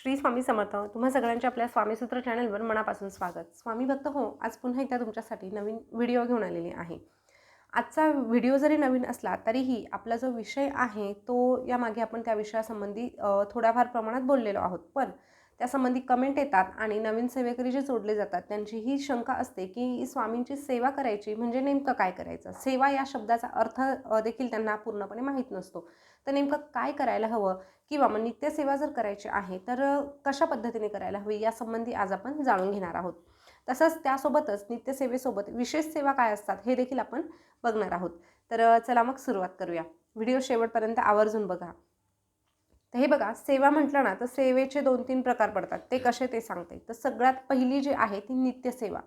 श्री स्वामी समर्थ. तुम्हा सगळ्यांच्या आपल्या स्वामीसूत्र चॅनलवर मनापासून स्वागत. स्वामी भक्त हो आज पुन्हा एकदा तुमच्यासाठी नवीन व्हिडिओ घेऊन आलेली आहे. आजचा व्हिडिओ जरी नवीन असला तरीही आपला जो विषय आहे तो यामागे आपण त्या विषयासंबंधी थोड्याफार प्रमाणात बोललेलो आहोत. पण त्यासंबंधी कमेंट येतात आणि नवीन सेवेकरी जे जोडले जातात त्यांची ही शंका असते की स्वामींची सेवा करायची म्हणजे नेमकं काय करायचं? सेवा या शब्दाचा अर्थ देखील त्यांना पूर्णपणे माहीत नसतो. तर नेमकं काय करायला हवं? किंवा मग नित्यसेवा जर करायची आहे तर कशा पद्धतीने करायला हवी? यासंबंधी आज आपण जाणून घेणार आहोत. तसंच त्यासोबतच नित्यसेवेसोबत विशेष सेवा काय असतात हे देखील आपण बघणार आहोत. तर चला मग सुरुवात करूया. व्हिडिओ शेवटपर्यंत आवर्जून बघा. तर हे बघा सेवा म्हटलं ना तर सेवेचे दोन तीन प्रकार पडतात. ते कसे ते सांगते. तर सगळ्यात पहिली जी आहे ती नित्यसेवा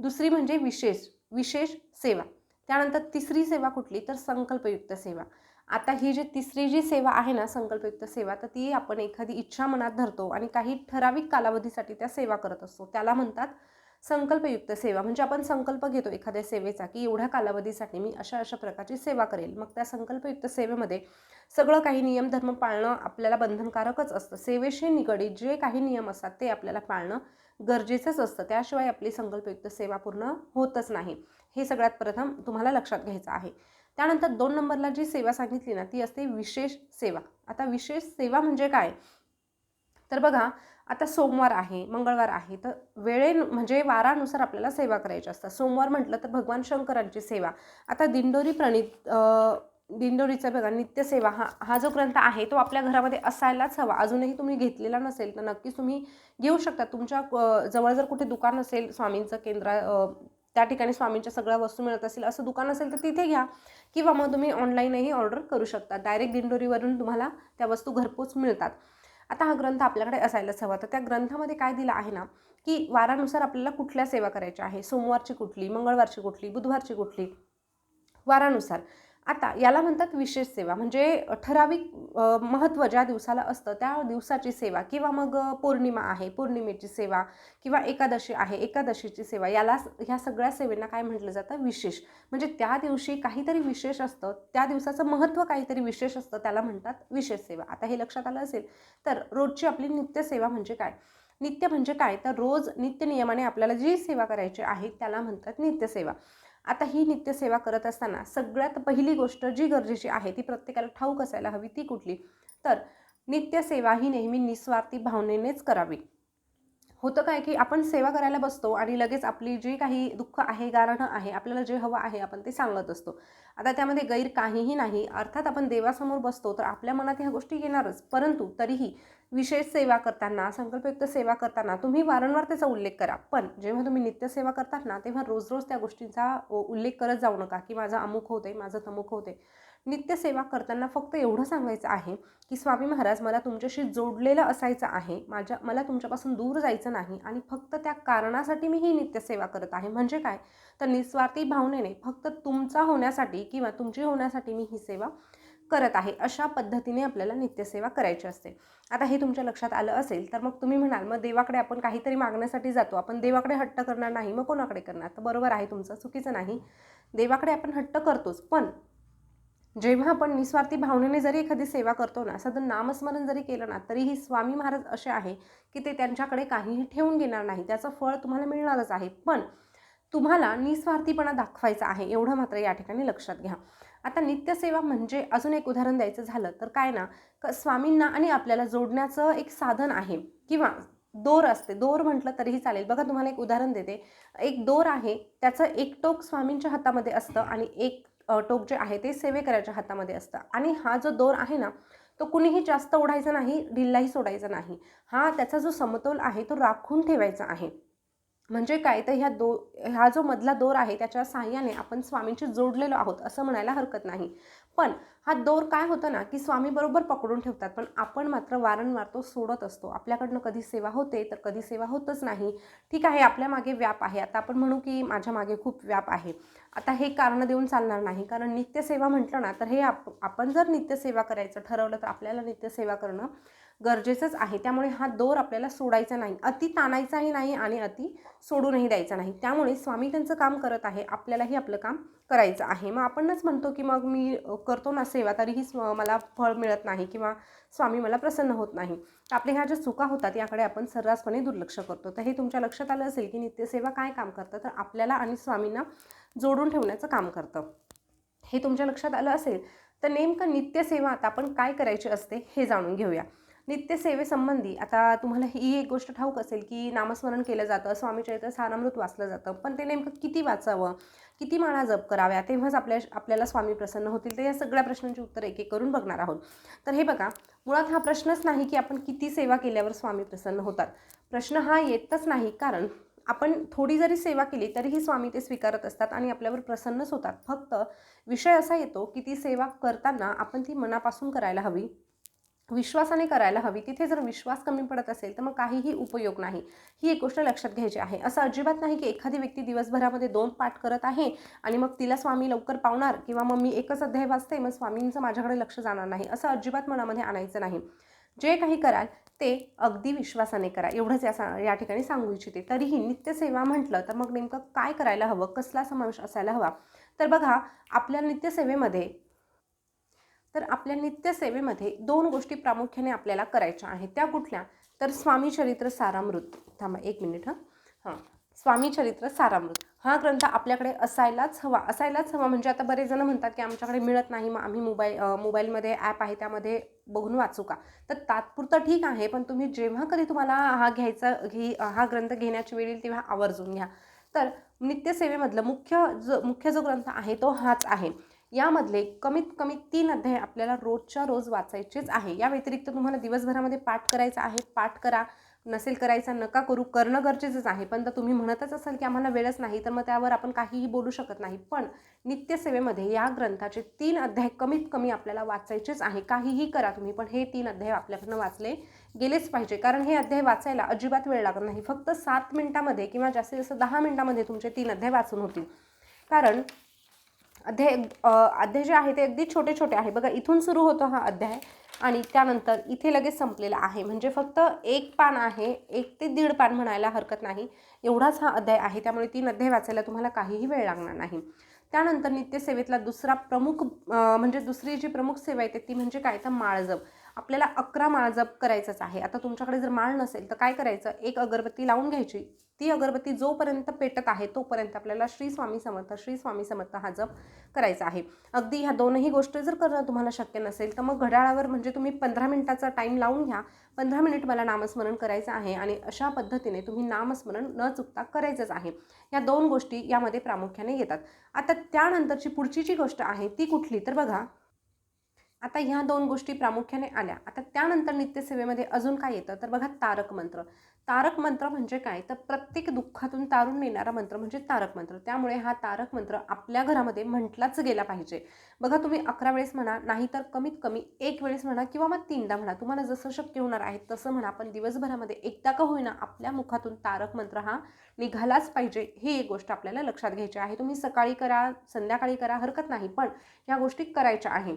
दुसरी म्हणजे विशेष विशेष सेवा. त्यानंतर तिसरी सेवा कुठली? तर संकल्पयुक्त सेवा. आता ही जी तिसरी जी सेवा आहे ना संकल्पयुक्त सेवा तर ती आपण एखादी इच्छा मनात धरतो आणि काही ठराविक कालावधीसाठी त्या सेवा करत असतो. त्याला म्हणतात संकल्पयुक्त सेवा म्हणजे आपण संकल्प घेतो एखाद्या सेवेचा की एवढ्या कालावधीसाठी मी अशा अशा प्रकारची सेवा करेल. मग त्या संकल्पयुक्त सेवेमध्ये सगळं काही नियम धर्म पाळणं आपल्याला बंधनकारकच असतं. सेवेशी निगडीत जे काही नियम असतात ते आपल्याला पाळणं गरजेचंच असतं. त्याशिवाय आपली संकल्पयुक्त सेवा पूर्ण होतच नाही. हे सगळ्यात प्रथम तुम्हाला लक्षात घ्यायचं आहे. त्यानंतर दोन नंबरला जी सेवा सांगितली ना ती असते विशेष सेवा. आता विशेष सेवा म्हणजे काय? तर बघा आता सोमवार आहे मंगळवार आहे तर वेळे म्हणजे वारानुसार आपल्याला सेवा करायची असतात सोमवार म्हटलं तर भगवान शंकरांची सेवा. आता दिंडोरी प्रणित दिंडोरीचा बघा नित्यसेवा हा हा जो ग्रंथ आहे तो आपल्या घरामध्ये असायलाच हवा. अजूनही तुम्ही घेतलेला नसेल तर नक्कीच तुम्ही घेऊ शकता. तुमच्या जवळ जर कुठे दुकान असेल स्वामींचं केंद्र त्या ठिकाणी स्वामींच्या सगळ्या वस्तू मिळत असेल असं दुकान असेल तर तिथे घ्या. किंवा मग तुम्ही ऑनलाईनही ऑर्डर करू शकता. डायरेक्ट दिंडोरीवरून तुम्हाला त्या वस्तू घरपोच मिळतात. आता हा ग्रंथ आपल्याकडे असायलाच हवा. तर त्या ग्रंथामध्ये काय दिलं आहे ना की वारानुसार आपल्याला कुठल्या सेवा करायच्या आहे? सोमवारची कुठली मंगळवारची कुठली बुधवारची कुठली? वारानुसार. आता याला म्हणतात विशेष सेवा. म्हणजे ठराविक महत्त्व ज्या दिवसाला असतं त्या दिवसाची सेवा किंवा मग पौर्णिमा आहे पौर्णिमेची सेवा किंवा एकादशी आहे एकादशीची सेवा याला ह्या सगळ्या सेवेंना काय म्हटलं जातं? विशेष. म्हणजे त्या दिवशी काहीतरी विशेष असतं त्या दिवसाचं महत्त्व काहीतरी विशेष असतं त्याला म्हणतात विशेष सेवा. आता हे लक्षात आलं असेल तर रोजची आपली नित्यसेवा म्हणजे काय? नित्य म्हणजे काय? तर रोज नित्यनियमाने आपल्याला जी सेवा करायची आहे त्याला म्हणतात नित्यसेवा आता ही नित्यसेवा करत असताना सगळ्यात पहिली गोष्ट जी गरजेची आहे ती प्रत्येकाला ठाऊक असायला हवी ती कुठली? तर नित्यसेवा ही नेहमी निस्वार्थी भावनेनेच करावी. होतं काय की आपण सेवा करायला बसतो आणि लगेच आपली जी काही दुःख आहे गारणं आहे आपल्याला जे हवं आहे आपण ते सांगत असतो. आता त्यामध्ये गैर काहीही नाही अर्थात आपण देवासमोर बसतो तर आपल्या मनात ह्या गोष्टी येणारच परंतु तरीही विशेष सेवा करताना संकल्पयुक्त सेवा करताना तुम्ही वारंवार त्याचा उल्लेख करा. पण जेव्हा तुम्ही नित्यसेवा करतात ना तेव्हा रोज रोज त्या गोष्टींचा उल्लेख करत जाऊ नका की माझं अमुक होते माझं तमुक होते नित्यसेवा करताना फक्त एवढं सांगायचं आहे की स्वामी महाराज मला तुमच्याशी जोडलेलं असायचं आहे माझ्या मला तुमच्यापासून दूर जायचं नाही आणि फक्त त्या कारणासाठी मी ही नित्यसेवा करत आहे. म्हणजे काय? तर निस्वार्थी भावनेने फक्त तुमचा होण्यासाठी किंवा तुमची होण्यासाठी मी ही सेवा करत आहे अशा पद्धतीने आपल्याला नित्यसेवा करायची असते. आता हे तुमच्या लक्षात आलं असेल तर मग तुम्ही म्हणाल मग देवाकडे आपण काहीतरी मागण्यासाठी जातो आपण देवाकडे हट्ट करणार नाही मग कोणाकडे करणार? तर बरोबर आहे तुमचं चुकीचं नाही. देवाकडे आपण हट्ट करतोच पण जेव्हा आपण निस्वार्थी भावनेने जरी एखादी सेवा करतो ना साधं नामस्मरण जरी केलं ना तरीही स्वामी महाराज असे आहे की ते त्यांच्याकडे काहीही ठेवून घेणार नाही त्याचं फळ तुम्हाला मिळणारच आहे. पण तुम्हाला निस्वार्थीपणा दाखवायचा आहे एवढं मात्र या ठिकाणी लक्षात घ्या. आता नित्यसेवा म्हणजे अजून एक उदाहरण द्यायचं झालं तर काय ना क स्वामींना आणि आपल्याला जोडण्याचं एक साधन आहे. किंवा दोर असते दोर म्हटलं तरीही चालेल. बघा तुम्हाला एक उदाहरण देते. एक दोर आहे त्याचं एक टोक स्वामींच्या हातामध्ये असतं आणि एक टोक जे आहे ते सेवेकऱ्याच्या हातामध्ये असतं. आणि हा जो दोर आहे ना तो कुणीही जास्त ओढायचा नाही ढिल्लाही सोडायचा नाही. हा त्याचा जो समतोल आहे तो राखून ठेवायचा आहे. म्हणजे काय तर ह्या दो हा जो मधला दोर आहे त्याच्या साह्याने आपण स्वामींशी जोडलेलो आहोत असं म्हणायला हरकत नाही. पण हा दोर काय होतं ना की स्वामी बरोबर पकडून ठेवतात पण आपण मात्र वारंवार तो सोडत असतो. आपल्याकडनं कधी सेवा होते तर कधी सेवा होतच नाही. ठीक आहे आपल्या मागे व्याप आहे. आता आपण म्हणू की माझ्या मागे खूप व्याप आहे. आता हे कारण देऊन चालणार नाही कारण नित्यसेवा म्हटलं ना तर हे आप आपण जर नित्यसेवा करायचं ठरवलं तर आपल्याला नित्यसेवा करणं गरजेचंच आहे. त्यामुळे हा दोर आपल्याला सोडायचा नाही. अति ताणायचाही नाही आणि अति सोडूनही द्यायचा नाही. त्यामुळे स्वामी त्यांचं काम करत आहे. आपल्यालाही आपलं काम करायचं आहे. मग आपणच म्हणतो की मग मी करतो ना सेवा तरीही स्व मला फळ मिळत नाही किंवा स्वामी मला प्रसन्न होत नाही. तर आपल्या ह्या ज्या चुका होतात याकडे आपण सर्रासपणे दुर्लक्ष करतो. तर हे तुमच्या लक्षात आलं असेल की नित्यसेवा काय काम करतं तर आपल्याला आणि स्वामींना जोडून ठेवण्याचं काम करतं. हे तुमच्या लक्षात आलं असेल तर नेमकं नित्यसेवा आता आपण काय करायची असते हे जाणून घेऊया. नित्यसेवेसंबंधी. आता तुम्हाला ही एक गोष्ट ठाऊक असेल की नामस्मरण केलं जातं स्वामी चरित्र सारामृत वाचलं जातं पण ते नेमकं किती वाचावं किती माळा जप कराव्या तेव्हाच आपल्या आपल्याला स्वामी प्रसन्न होतील. तर या सगळ्या प्रश्नांची उत्तर एक एक करून बघणार आहोत. तर हे बघा मुळात हा प्रश्नच नाही की आपण किती सेवा केल्यावर स्वामी प्रसन्न होतात. प्रश्न हा येतच नाही कारण आपण थोडी जरी सेवा केली तरीही स्वामी ते स्वीकारत असतात आणि आपल्यावर प्रसन्नच होतात. फक्त विषय असा येतो की ती सेवा करताना आपण ती मनापासून करायला हवी. विश्वासाने करायला हवी. तिथे जर विश्वास कमी पडत असेल तर मग काहीही उपयोग नाही. ही एक गोष्ट लक्षात घ्यायची आहे. असं अजिबात नाही की एखादी व्यक्ती दिवसभरामध्ये दोन पाठ करत आहे आणि मग तिला स्वामी लवकर पावणार किंवा मग मी एकच अध्याय वाचते मग स्वामींचं माझ्याकडे लक्ष जाणार नाही. असं अजिबात मनामध्ये आणायचं नाही. जे काही कराल ते अगदी विश्वासाने करा. एवढंच या सा या ठिकाणी सांगू इच्छिते. तरीही नित्यसेवा म्हटलं तर मग नेमकं काय करायला हवं? कसला समावेश असायला हवा? तर बघा आपल्या नित्यसेवेमध्ये तर आपल्या नित्यसेवेमध्ये दोन गोष्टी प्रामुख्याने आपल्याला करायच्या आहेत. त्या कुठल्या? तर स्वामी चरित्र सारामृत. थांबा एक मिनिट हां. हां. स्वामी चरित्र सारामृत. हा ग्रंथ आपल्याकडे असायलाच हवा. असायलाच हवा म्हणजे आता बरेच जण म्हणतात की आमच्याकडे मिळत नाही मग आम्ही मोबाईल मोबाईलमध्ये ॲप आहे त्यामध्ये बघून वाचू का? तर तात्पुरतं ठीक आहे पण तुम्ही जेव्हा कधी तुम्हाला हा घ्यायचा घे हा ग्रंथ घेण्याची वेळ येईल तेव्हा आवर्जून घ्या. तर नित्यसेवेमधलं मुख्य जो मुख्य जो ग्रंथ आहे तो हाच आहे. यामधले कमीत कमी तीन अध्याय आपल्याला रोजच्या रोज वाचायचेच आहे. या व्यतिरिक्त तुम्हाला दिवसभरामध्ये पाठ करायचा आहे पाठ करा. नसेल करायचा नका करू. करणं गरजेचंच आहे. पण तर तुम्ही म्हणतच असाल की आम्हाला वेळच नाही तर मग त्यावर आपण काहीही बोलू शकत नाही. पण नित्यसेवेमध्ये या ग्रंथाचे तीन अध्याय कमीत कमी आपल्याला वाचायचेच आहे. काहीही करा तुम्ही पण हे तीन अध्याय आपल्याकडनं वाचले गेलेच पाहिजे. कारण हे अध्याय वाचायला अजिबात वेळ लागत नाही. फक्त सात मिनिटामध्ये किंवा जास्तीत जास्त दहा मिनिटामध्ये तुमचे तीन अध्याय वाचून होतील. कारण अध्याय अध्याय जे आहे ते अगदी छोटे छोटे आहे. बघा इथून सुरू होतो हा अध्याय आणि त्यानंतर इथे लगेच संपलेला आहे. म्हणजे फक्त एक पान आहे एक ते दीड पान म्हणायला हरकत नाही. एवढाच हा अध्याय आहे. त्यामुळे तीन अध्याय वाचायला तुम्हाला काहीही वेळ लागणार नाही. त्यानंतर नित्यसेवेतला दुसरा प्रमुख म्हणजे दुसरी जी प्रमुख सेवा येते ती म्हणजे काय? तर माळजप. आपल्याला अकरा माळजप करायचंच आहे. आता तुमच्याकडे जर माळ नसेल तर काय करायचं? एक अगरबत्ती लावून घ्यायची. ती अगरबत्ती जोपर्यंत पेटत आहे तोपर्यंत आपल्याला श्री स्वामी समर्थ श्री स्वामी समर्थ हा जप करायचा आहे. अगदी ह्या दोनही गोष्टी जर करणं तुम्हाला शक्य नसेल तर मग घड्याळावर म्हणजे तुम्ही पंधरा मिनिटाचा टाईम लावून घ्या. पंधरा मिनिट मला नामस्मरण करायचं आहे आणि अशा पद्धतीने तुम्ही नामस्मरण न चुकता करायचंच आहे. या दोन गोष्टी यामध्ये प्रामुख्याने येतात. आता त्यानंतरची पुढची जी गोष्ट आहे ती कुठली? तर बघा आता ह्या दोन गोष्टी प्रामुख्याने आल्या. आता त्यानंतर नित्यसेवेमध्ये अजून काय येतं? तर बघा तारक मंत्र. तारक मंत्र म्हणजे काय? तर प्रत्येक दुःखातून तारून नेणारा मंत्र म्हणजे तारक मंत्र. त्यामुळे हा तारक मंत्र आपल्या घरामध्ये म्हटलाच गेला पाहिजे. बघा तुम्ही अकरा वेळेस म्हणा नाहीतर कमीत कमी एक वेळेस म्हणा किंवा मग तीनदा म्हणा. तुम्हाला जसं शक्य होणार आहे तसं म्हणा. पण दिवसभरामध्ये एकदा का होईना आपल्या मुखातून तारक मंत्र हा निघालाच पाहिजे. ही एक गोष्ट आपल्याला लक्षात घ्यायची आहे. तुम्ही सकाळी करा संध्याकाळी करा हरकत नाही. पण ह्या गोष्टी करायच्या आहे.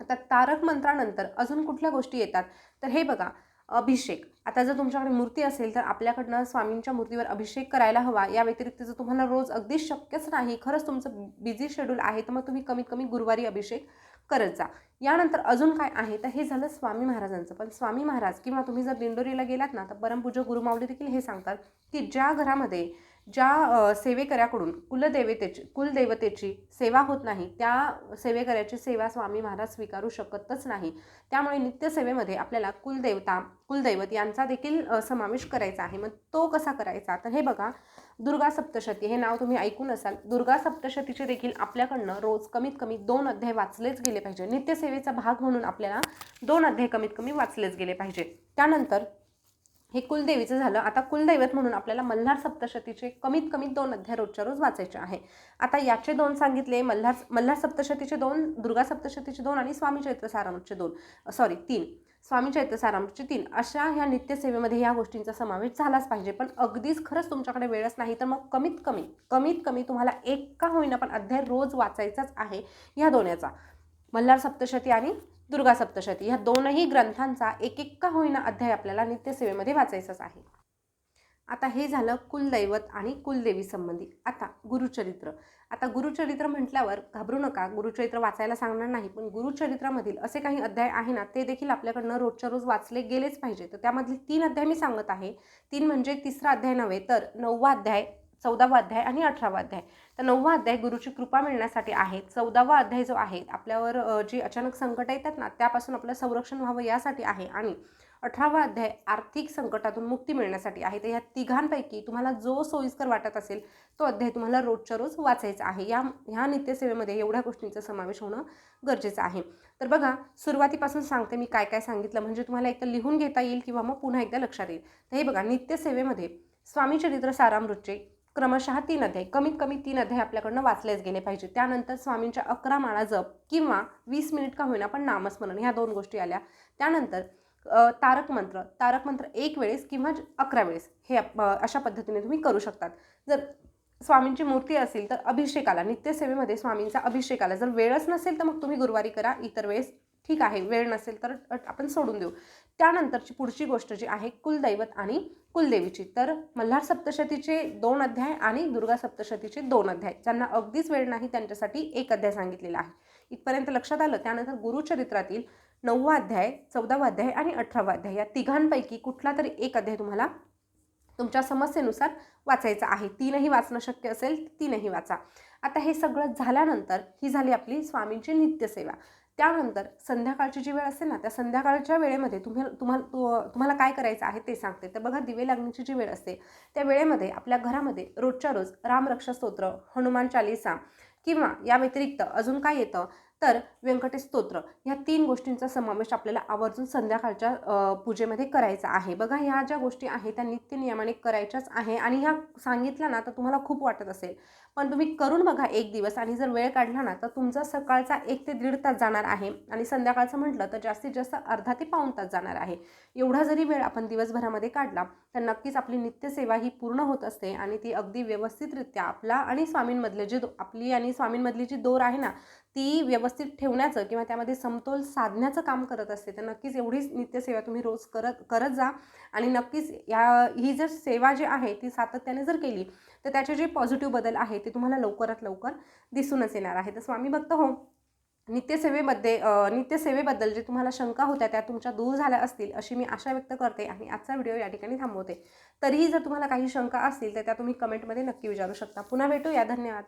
आता तारक मंत्रानंतर अजून कुठल्या गोष्टी येतात? तर हे बघा अभिषेक. आता जर तुमच्याकडे मूर्ती असेल तर आपल्याकडनं स्वामींच्या मूर्तीवर अभिषेक करायला हवा. या व्यतिरिक्त जर तुम्हाला रोज अगदी शक्यच नाही खरंच तुमचं बिझी शेड्यूल आहे तर मग तुम्ही कमीत कमी गुरुवारी अभिषेक करत जा. यानंतर अजून काय आहे? तर हे झालं स्वामी महाराजांचं. पण स्वामी महाराज किंवा तुम्ही जर दिंडोरीला गेलात ना तर परमपूज्य गुरुमावली देखील हे सांगतात की ज्या घरामध्ये ज्या सेवेकऱ्याकडून कुलदेवतेची कुलदेवतेची सेवा होत नाही त्या सेवेकऱ्याची सेवा स्वामी महाराज स्वीकारू शकतच नाही. त्यामुळे नित्यसेवेमध्ये आपल्याला कुलदेवता कुलदैवत यांचा देखील समावेश करायचा आहे. मग तो कसा करायचा? तर हे बघा दुर्गा सप्तशती हे नाव तुम्ही ऐकून असाल. दुर्गा सप्तशतीचे देखील आपल्याकडनं रोज कमीत कमी दोन अध्याय वाचलेच गेले पाहिजे. नित्यसेवेचा भाग म्हणून आपल्याला दोन अध्याय कमीत कमी वाचलेच गेले पाहिजे. त्यानंतर हे कुलदेवीचं झालं. आता कुलदैवत म्हणून आपल्याला मल्हार सप्तशतीचे कमीत कमी दोन अध्याय रोजच्या रोज वाचायचे आहे. आता याचे दोन सांगितले मल्हार मल्हार सप्तशतीचे दोन दुर्गा सप्तशतीचे दोन आणि स्वामी चैत्र सारामृतचे दोन. सॉरी तीन. स्वामी चैत्र सारामृतचे तीन. अशा ह्या नित्यसेवेमध्ये ह्या गोष्टींचा समावेश झालाच पाहिजे. पण अगदीच खरंच तुमच्याकडे वेळच नाही तर मग कमीत कमी कमीत कमी तुम्हाला एक का होईना पण अध्याय रोज वाचायचाच आहे ह्या दोन्याचा. मल्हार सप्तशती आणि दुर्गा सप्तशती ह्या दोनही ग्रंथांचा एक एक का होईना अध्याय आपल्याला नित्यसेवेमध्ये वाचायचाच आहे. आता हे झालं कुलदैवत आणि कुलदेवी संबंधी. आता गुरुचरित्र. आता गुरुचरित्र म्हटल्यावर घाबरू नका गुरुचरित्र वाचायला सांगणार नाही पण गुरुचरित्रामधील असे काही अध्याय आहे ना ते देखील आपल्याकडनं रोजच्या रोज वाचले गेलेच पाहिजे तर त्यामधले तीन अध्याय मी सांगत आहे. तीन म्हणजे तिसरा अध्याय नव्हे तर नववा अध्याय चौदावा अध्याय आणि अठरावा अध्याय. तर नववा अध्याय गुरुची कृपा मिळण्यासाठी आहे. चौदावा अध्याय जो आहे आपल्यावर जी अचानक संकट येतात ना त्यापासून आपलं संरक्षण व्हावं यासाठी आहे. आणि अठरावा अध्याय आर्थिक संकटातून मुक्ती मिळण्यासाठी आहे. तर ह्या तिघांपैकी तुम्हाला जो सोयीस्कर वाटत असेल तो अध्याय तुम्हाला रोजच्या रोज वाचायचा आहे. या ह्या नित्यसेवेमध्ये एवढ्या गोष्टींचा समावेश होणं गरजेचं आहे. तर बघा सुरुवातीपासून सांगते मी काय काय सांगितलं. म्हणजे तुम्हाला एकदा लिहून घेता येईल किंवा मग पुन्हा एकदा लक्षात येईल. तर हे बघा नित्यसेवेमध्ये स्वामी चरित्र सारामृतचे क्रमशः तीन अध्याय कमीत कमी तीन अध्याय आपल्याकडनं वाचलेच गेले पाहिजे. त्यानंतर स्वामींच्या अकरा माळा जप किंवा वीस मिनिट का होईना पण नामस्मरण ह्या दोन गोष्टी आल्या. त्यानंतर तारक मंत्र तारक मंत्र एक वेळेस किंवा अकरा वेळेस हे अशा पद्धतीने तुम्ही करू शकतात. जर स्वामींची मूर्ती असेल तर अभिषेकाला नित्यसेवेमध्ये स्वामींचा अभिषेकाला जर वेळच नसेल तर मग तुम्ही गुरुवारी करा इतर वेळेस ठीक आहे वेळ नसेल तर आपण सोडून देऊ. त्यानंतरची पुढची गोष्ट जी आहे कुलदैवत आणि कुलदेवीची. तर मल्हार सप्तशतीचे दोन अध्याय आणि दुर्गा सप्तशतीचे दोन अध्याय ज्यांना अगदीच वेळ नाही त्यांच्यासाठी एक अध्याय सांगितलेला आहे. इथपर्यंत लक्षात आलं त्यानंतर गुरुचरित्रातील नववा अध्याय चौदावा अध्याय आणि अठरावा अध्याय या तिघांपैकी कुठला तरी एक अध्याय तुम्हाला तुमच्या समस्येनुसार वाचायचा आहे. तीनही वाचणं शक्य असेल तीनही वाचा. आता हे सगळं झाल्यानंतर ही झाली आपली स्वामींची नित्यसेवा. त्यानंतर संध्याकाळची जी वेळ असते ना त्या संध्याकाळच्या वेळेमध्ये तुम्ही तुम्हाला तु- तुम्हाला काय करायचं आहे ते सांगते. तर बघा दिवे लागण्याची जी वेळ असते त्या वेळेमध्ये आपल्या घरामध्ये रोजच्या रोज रामरक्षा स्तोत्र हनुमान चालिसा किंवा या व्यतिरिक्त अजून काय येतं? तर व्यंकटेश स्तोत्र ह्या तीन गोष्टींचा समावेश आपल्याला आवर्जून संध्याकाळच्या पूजेमध्ये करायचा आहे. बघा ह्या ज्या गोष्टी आहेत त्या नित्य नियमाने करायच्याच आहे आणि ह्या सांगितल्या ना तर तुम्हाला खूप वाटत असेल. पण तुम्ही करून बघा एक दिवस आणि जर वेळ काढला ना तर तुमचा सकाळचा एक ते दीड तास जाणार आहे आणि संध्याकाळचं म्हटलं तर जास्तीत जास्त अर्धा ते पाऊण तास जाणार आहे. एवढा जरी वेळ आपण दिवसभरामध्ये काढला तर नक्कीच आपली नित्यसेवा ही पूर्ण होत असते आणि ती अगदी व्यवस्थितरित्या आपला आणि स्वामींमधले जे दो- आपली आणि स्वामींमधली जी दोर आहे ना ती व्यवस्थित ठेवण्याचं किंवा त्यामध्ये समतोल साधण्याचं काम करत असते. तर नक्कीच एवढीच नित्यसेवा तुम्ही रोज करत करत जा आणि नक्कीच या ही जर सेवा जी आहे ती सातत्याने जर केली तर त्याचे जे पॉझिटिव्ह बदल आहे ते तुम्हाला लवकरात लवकर दिसूनच येणार आहे. तर स्वामी भक्त हो नित्यसेवेमध्ये नित्यसेवेबद्दल जे तुम्हाला शंका होत्या त्या तुमच्या दूर झाल्या असतील अशी मी आशा व्यक्त करते आणि आजचा व्हिडिओ या ठिकाणी थांबवते. तरीही जर तुम्हाला काही शंका असतील तर त्या तुम्ही कमेंटमध्ये नक्की विचारू शकता. पुन्हा भेटूया. धन्यवाद.